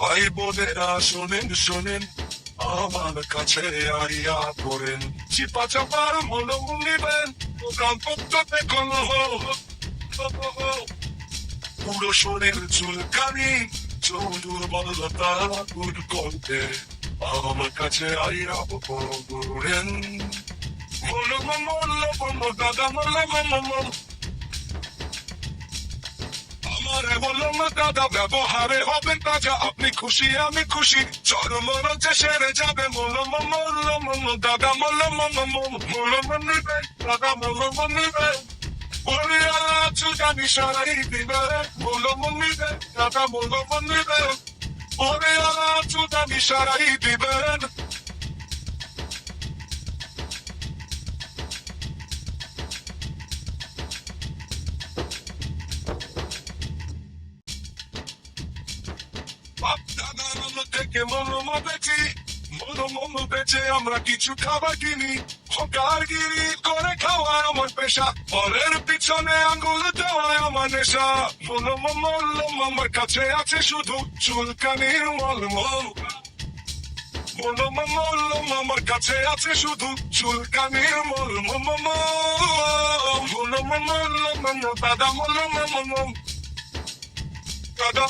ভাই বোনেরা শোনেন শোনেন, আমার কাছে আইয়া করেন চিপা চাপার মনো নিবেন দোকান পত্রতে কোন পুরো শোনেন চুলকানি, চৌদুর বলতা দূর করতে আমার কাছে আইয়া করেন বলো মল্ল বলো দাদা মল্ল মল্ল দাদা ব্যবহারে হবেন তাজা। আপনি খুশি, আমি খুশি। চরম রঞ্চে সেরে যাবে মল মল মল দাদা মল মল মল মল নিবে, দাদা মল মল নিবে। ওরে সারাই দিবে মল মল নিবে, দাদা মল মল নিবে। ওরে আল্লাহ চুদানি সারাই দিবেন। বাপ দাদার আমল থেকে মনোমো বেচি মনোমো বেচে আমরা কিছু খাবার কিনি। হকারগিরি করে খাওয়া আমার পেশা। পরের পিছনে আঙ্গুল দেওয়া আমার নেশা। মনোমো মল্লম আমার কাছে আছে শুধু চুলকানির মলমল। মলম মলম আমার কাছে আছে শুধু চুলকানির মলম মলম মলম দাদা মলম মলম Dada